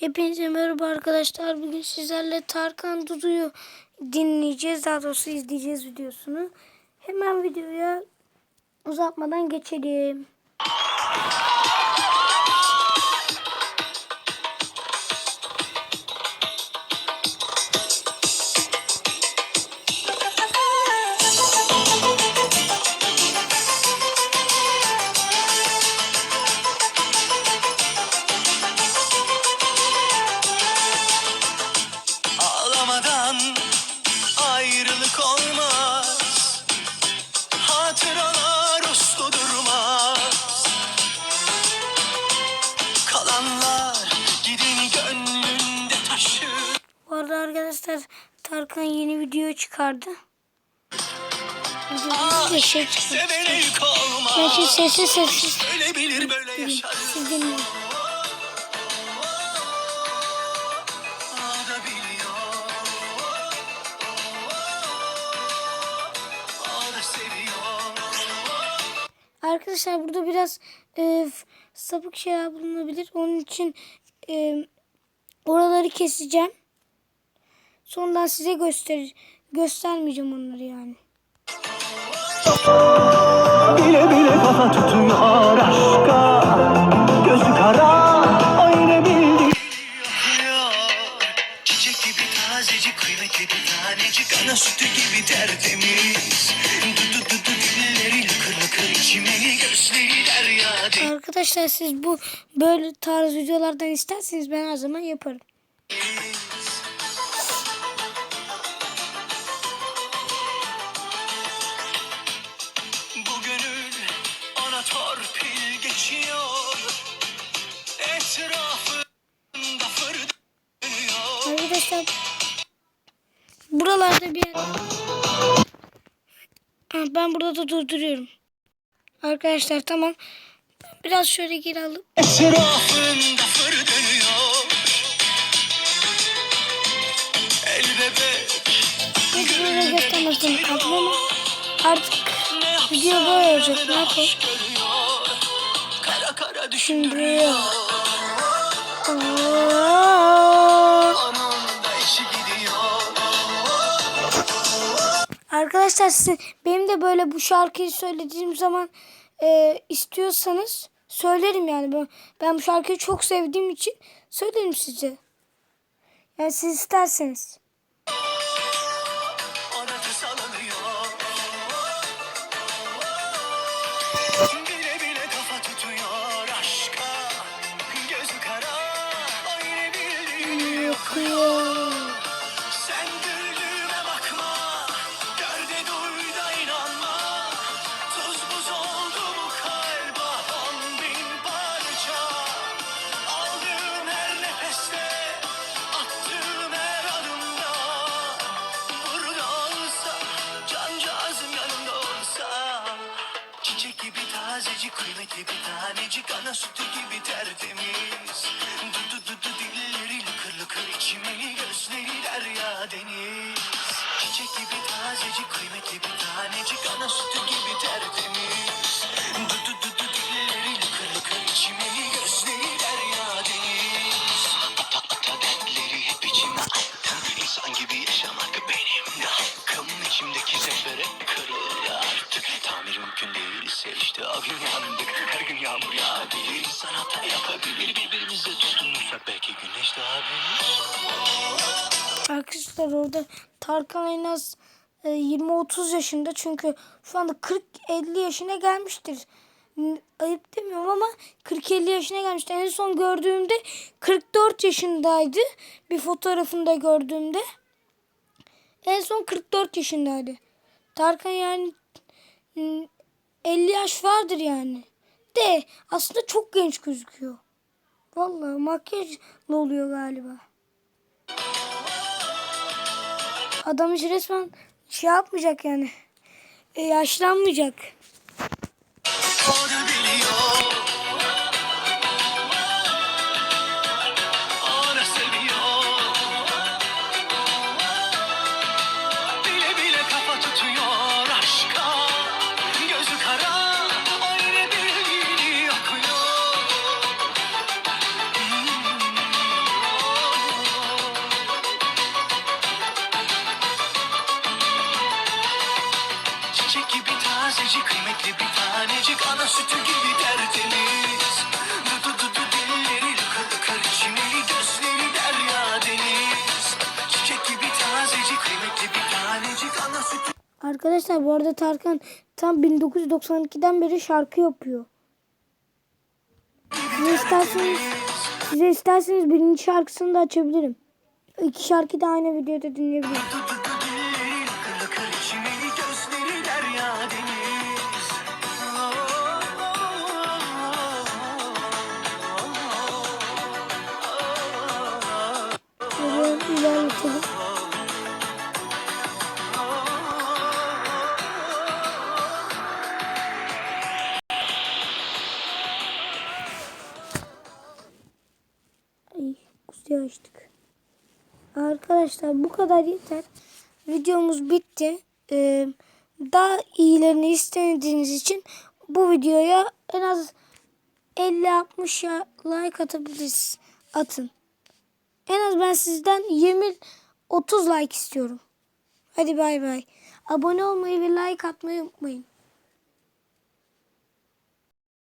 Hepinize merhaba arkadaşlar. Bugün sizlerle Tarkan Dudu'yu dinleyeceğiz. Daha doğrusu izleyeceğiz videosunu. Hemen videoya uzatmadan geçelim. Arkadaşlar Tarkan yeni video çıkardı. Bir şey olmaz sessiz sessiz Öyle bilir böyle yaşar siz dinleyin. Arkadaşlar burada biraz e, sapık şeyler bulunabilir. Onun için e, oraları keseceğim. Sonradan size göster göstermeyeceğim onları yani. Bile bile kafa tutuyor aşka. Gözü kara aynı bildiği Yakıyor Çiçek gibi tazecik kıymetli bir tanecik. Ana sütü gibi tertemiz. Du du du du dilleri lıkır lıkır içimeli gözleri derya deniz Arkadaşlar siz bu böyle tarz videolardan isterseniz ben her zaman yaparım. Arkadaşlar buralarda bir yer... Ha, ben burada da durduruyorum. Arkadaşlar tamam. Biraz şöyle geri alıp Etrafında fır dönüyor El bebek hiç böyle göstermezdim ama artık video böyle olacak. Ne görüyor Kara kara Şimdi düşündürüyor Aa! Arkadaşlar benim de böyle bu şarkıyı söylediğim zaman e, istiyorsanız söylerim yani. Ben, ben bu şarkıyı çok sevdiğim için söylerim size. Yani siz isterseniz. Tazecik kıymetli bir tanecik. Ana sütü gibi tertemiz. Du du du du dilleri lıkır lıkır içimeli gözleri derya deniz. Çiçek gibi tazecik kıymetli bir tanecik. Ana sütü gün yandık Her gün yağmur yağabilir insan hata yapabilir Birbirimize tutunursak belki güneş doğabilir Arkadaşlar orada Tarkan en az e, 20-30 yaşında çünkü şu anda 40-50 yaşına gelmiştir. Ayıp demiyorum ama 40-50 yaşına gelmişti. En son gördüğümde 44 yaşındaydı. Bir fotoğrafında gördüğümde. En son 44 yaşındaydı. Tarkan yani 50 yaş vardır yani. De aslında çok genç gözüküyor. Vallahi makyajla oluyor galiba. Adam hiç resmen şey yapmayacak yani. E, yaşlanmayacak. Tazecik kıymetli bir tanecik ana sütü gibi tertemiz. Du du du du dilleri lıkır lıkır çimeli gözleri derya deniz. Çiçek gibi tazecik kıymetli bir tanecik ana sütü Arkadaşlar bu arada Tarkan tam 1992'den beri şarkı yapıyor. Size isterseniz, size isterseniz birinci şarkısını da açabilirim. İki şarkıyı da aynı videoda dinleyebilirim. Arkadaşlar bu kadar yeter. Videomuz bitti. Ee, daha iyilerini istemediğiniz için bu videoya en az 50-60 ya like atabiliriz. Atın. En az ben sizden 20-30 like istiyorum. Hadi bay bay. Abone olmayı ve like atmayı unutmayın.